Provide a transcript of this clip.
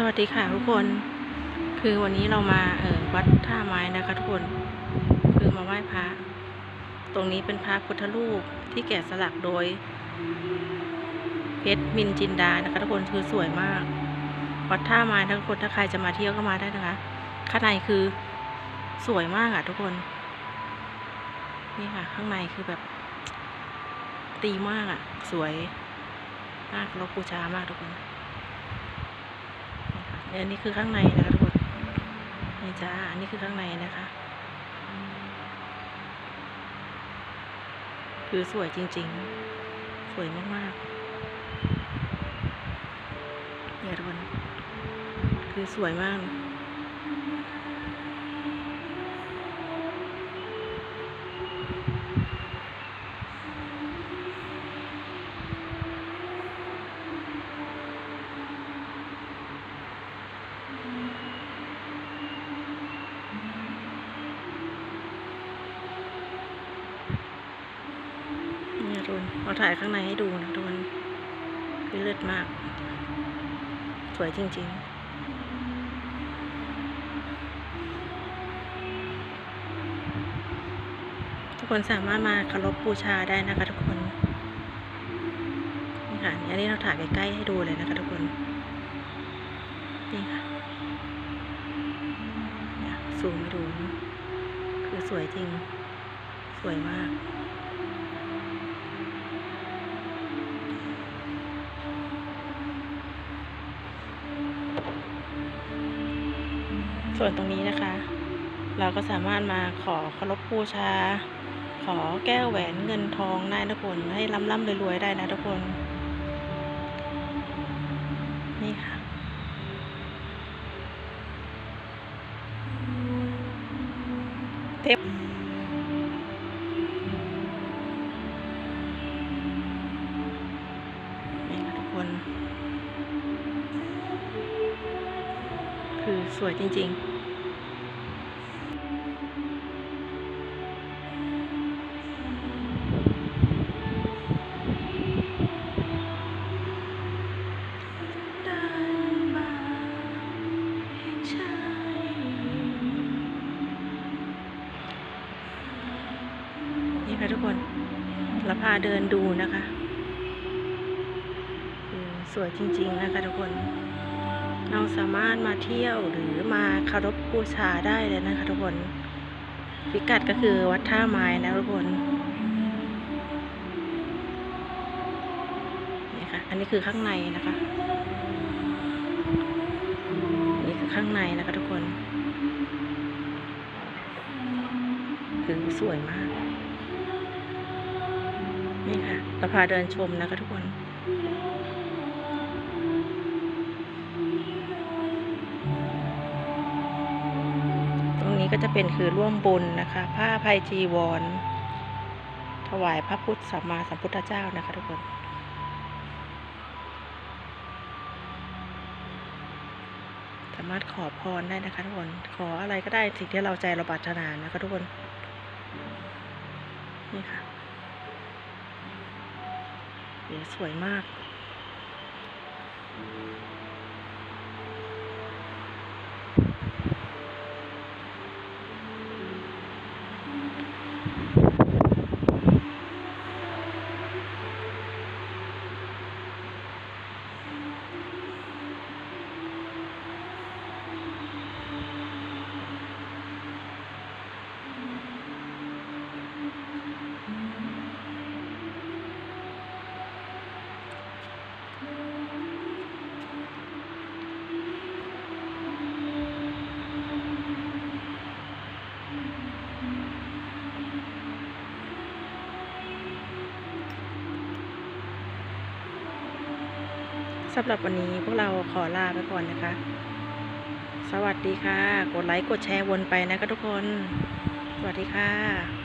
สวัสดีค่ะทุกคน คือวันนี้เรามาเออวัดท่าไม้นะคะทุกคน คือมาไหว้พระ ตรงนี้เป็นพระพุทธรูปที่แกะสลักโดย เพชรมินจินดานะคะทุกคนคือสวยมาก วัดท่าไม้นะทุกคนถ้าใครจะมาเที่ยวก็มาได้นะคะ ข้างในคือสวยมากอะทุกคน นี่ค่ะ ข้างในคือแบบดีมากอะ สวยมากเราบูชามากทุกคน อันนี้คือข้างในนะคะทุกคนนี่จ้าอันนี้คือข้างในนะคะ คือสวยจริง ๆ สวยมากๆเนี่ยทุกคนคือสวยมาก เลยเนี่ยทุกคนเราถ่ายข้างในให้ดูนะทุกคนคือเลิศมาก สวยจริงๆทุกคนสามารถมาเคารพบูชาได้นะคะทุกคนนี่ค่ะอันนี้เราถ่ายใกล้ๆให้ดูเลยนะคะทุกคน นี่ค่ะเนี่ยซูมให้ดู คือสวยจริง สวยมาก ส่วนตรงนี้นะคะ เราก็สามารถมาขอเคารพบูชา ขอแก้วแหวนเงินทองได้นะทุกคนให้ร่ำร่ำรวยๆได้นะทุกคน นี่ค่ะเทปนี่ค่ะทุกคน คือสวยจริงๆนี่ค่ะทุกคนเราพาเดินดูนะคะ สวยจริง ๆ นะคะทุกคน เราสามารถมาเที่ยวหรือมาคารพบูชาได้เลยนะคะทุกคนพิกัดก็คือวัดท่าไม้นะทุกคนนี่ค่ะอันนี้คือข้างในนะคะ นี่คือข้างในนะคะทุกคน คือสวยมาก นี่ค่ะเราพาเดินชมนะคะทุกคน ก็จะเป็นคือร่วมบุญนะคะ ผ้าภัยจีวร ถวายพระพุทธสัมมาสัมพุทธเจ้านะคะทุกคนสามารถขอพรได้นะคะทุกคน ขออะไรก็ได้สิ่งที่เราใจเราปรารถนานะคะทุกคน นี่ค่ะเดี๋ยวสวยมาก สำหรับวันนี้พวกเราขอลาไปก่อนนะคะ สวัสดีค่ะ กดไลค์กดแชร์วนไปนะคะทุกคน สวัสดีค่ะ